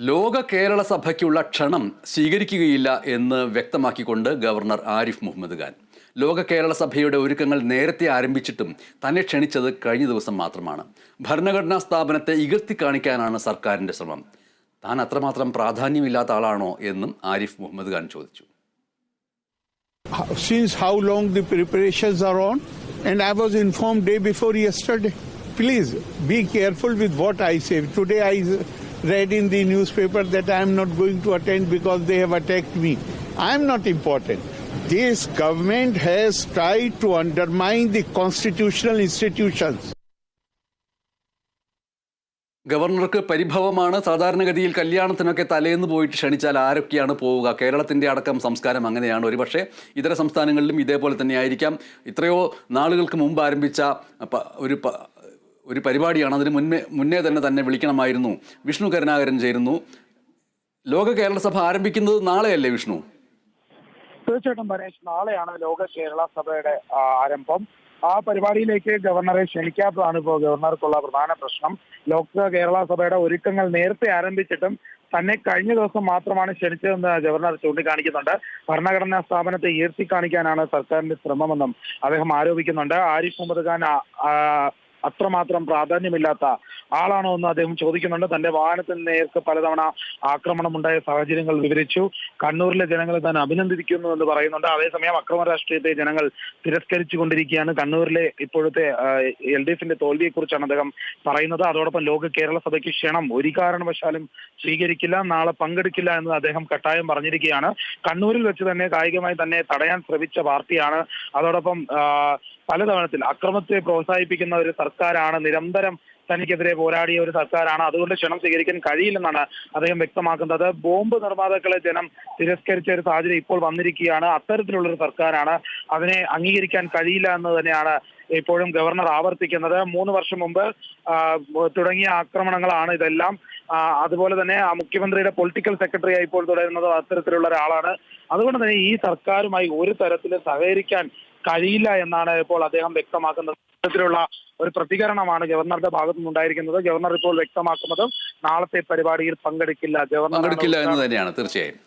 ലോക കേരള സഭയ്ക്കുള്ള ക്ഷണം സ്വീകരിക്കുകയില്ല എന്ന് വ്യക്തമാക്കിക്കൊണ്ട് ഗവർണർ ആരിഫ് മുഹമ്മദ് ഖാൻ. ലോക കേരള സഭയുടെ ഒരുക്കങ്ങൾ നേരത്തെ ആരംഭിച്ചിട്ടും തന്നെ ക്ഷണിച്ചത് കഴിഞ്ഞ ദിവസം മാത്രമാണ്. ഭരണഘടനാ സ്ഥാപനത്തെ ഇകർത്തി കാണിക്കാനാണ് സർക്കാരിന്റെ ശ്രമം. താൻ അത്രമാത്രം പ്രാധാന്യമില്ലാത്ത ആളാണോ എന്നും ആരിഫ് മുഹമ്മദ് ഖാൻ ചോദിച്ചു. Since how long the preparations are on? And i was informed day before yesterday. Please be careful with what i say. Today i read in the newspaper that i am not going to attend because they have attacked me i am not important this government has tried to undermine the constitutional institutions ഗവർണർക്ക് പരിഭവമാണ് സാധാരണഗതിയിൽ കല്യാണത്തിനൊക്കെ തലേന്ന് പോയിട്ട് ക്ഷണിച്ചാൽ ആരൊക്കെയാണ് പോവുക കേരളത്തിന്റെ അടക്കം സംസ്കാരം അങ്ങനെയാണ് ഒരുപക്ഷെ ഇതര സംസ്ഥാനങ്ങളിലും ഇതേപോലെ തന്നെയായിരിക്കാം ഇത്രയോ നാളുകൾക്ക് മുമ്പ് ആരംഭിച്ച ഒരു ഒരു പരിപാടിയാണ്. അതിന് മുന്നേ മുന്നേ തന്നെ തന്നെ വിളിക്കണമായിരുന്നു. വിഷ്ണു കരുണാകരൻ ചേരുന്നു. ലോക കേരള സഭ ആരംഭിക്കുന്നത് നാളെയല്ലേ വിഷ്ണു? തീർച്ചയായിട്ടും പരേഷ് നാളെയാണ് ലോക കേരള സഭയുടെ ആരംഭം. ആ പരിപാടിയിലേക്ക് ഗവർണറെ ക്ഷണിക്കാത്തതാണ് ഇപ്പോൾ ഗവർണർക്കുള്ള പ്രധാന പ്രശ്നം. ലോക കേരള സഭയുടെ ഒരുക്കങ്ങൾ നേരത്തെ ആരംഭിച്ചിട്ടും തന്നെ കഴിഞ്ഞ ദിവസം മാത്രമാണ് ക്ഷണിച്ചതെന്ന് ഗവർണർ ചൂണ്ടിക്കാണിക്കുന്നുണ്ട്. ഭരണഘടനാ സ്ഥാപനത്തെ ഉയർത്തിക്കാണിക്കാനാണ് സർക്കാരിന്റെ ശ്രമമെന്നും അദ്ദേഹം ആരോപിക്കുന്നുണ്ട്. ആരിഫ് മുഹമ്മദ് ഖാൻ അത്രമാത്രം പ്രാധാന്യമില്ലാത്ത ആളാണോ എന്ന് അദ്ദേഹം ചോദിക്കുന്നുണ്ട്. തന്റെ വാഹനത്തിന് നേർക്ക് പലതവണ ആക്രമണം ഉണ്ടായ സാഹചര്യങ്ങൾ വിവരിച്ചു. കണ്ണൂരിലെ ജനങ്ങളെ താൻ അഭിനന്ദിക്കുന്നു എന്ന് പറയുന്നുണ്ട്. അതേസമയം അക്രമ രാഷ്ട്രീയത്തെ ജനങ്ങൾ തിരസ്കരിച്ചു കൊണ്ടിരിക്കുകയാണ് കണ്ണൂരിലെ ഇപ്പോഴത്തെ എൽ ഡി എഫിന്റെ തോൽവിയെ കുറിച്ചാണ് അദ്ദേഹം പറയുന്നത്. അതോടൊപ്പം ലോക കേരള സഭയ്ക്ക് ക്ഷണം ഒരു കാരണവശാലും സ്വീകരിക്കില്ല. നാളെ പങ്കെടുക്കില്ല എന്ന് അദ്ദേഹം കട്ടായം പറഞ്ഞിരിക്കുകയാണ്. കണ്ണൂരിൽ വെച്ച് തന്നെ കായികമായി തന്നെ തടയാൻ ശ്രമിച്ച പാർട്ടിയാണ്. അതോടൊപ്പം പലതവണത്തിൽ അക്രമത്തെ പ്രോത്സാഹിപ്പിക്കുന്ന ഒരു സർക്കാരാണ് നിരന്തരം തനിക്കെതിരെ പോരാടിയ ഒരു സർക്കാരാണ്. അതുകൊണ്ട് ക്ഷണം സ്വീകരിക്കാൻ കഴിയില്ലെന്നാണ് അദ്ദേഹം വ്യക്തമാക്കുന്നത്. ബോംബ് നിർമ്മാതാക്കളെ ജനം തിരസ്കരിച്ച ഒരു സാഹചര്യം ഇപ്പോൾ വന്നിരിക്കുകയാണ്. അത്തരത്തിലുള്ള ഒരു സർക്കാരാണ് അതിനെ അംഗീകരിക്കാൻ കഴിയില്ല എന്ന് തന്നെയാണ് ഇപ്പോഴും ഗവർണർ ആവർത്തിക്കുന്നത്. മൂന്ന് വർഷം മുമ്പ് തുടങ്ങിയ ആക്രമണങ്ങളാണ് ഇതെല്ലാം. അതുപോലെ തന്നെ മുഖ്യമന്ത്രിയുടെ പൊളിറ്റിക്കൽ സെക്രട്ടറിയായി ഇപ്പോൾ തുടരുന്നത് അത്തരത്തിലുള്ള ഒരാളാണ്. അതുകൊണ്ട് തന്നെ ഈ സർക്കാരുമായി ഒരു തരത്തിൽ സഹകരിക്കാൻ കഴിയില്ല എന്നാണ് ഇപ്പോൾ അദ്ദേഹം വ്യക്തമാക്കുന്നത്. ഇത്തരത്തിലുള്ള ഒരു പ്രതികരണമാണ് ഗവർണറുടെ ഭാഗത്തു നിന്നുണ്ടായിരിക്കുന്നത് ഗവർണർ ഇപ്പോൾ വ്യക്തമാക്കുന്നതും നാളത്തെ പരിപാടിയിൽ പങ്കെടുക്കില്ല. ഗവർണർ പങ്കെടുക്കില്ല എന്ന് തന്നെയാണ്. തീർച്ചയായും.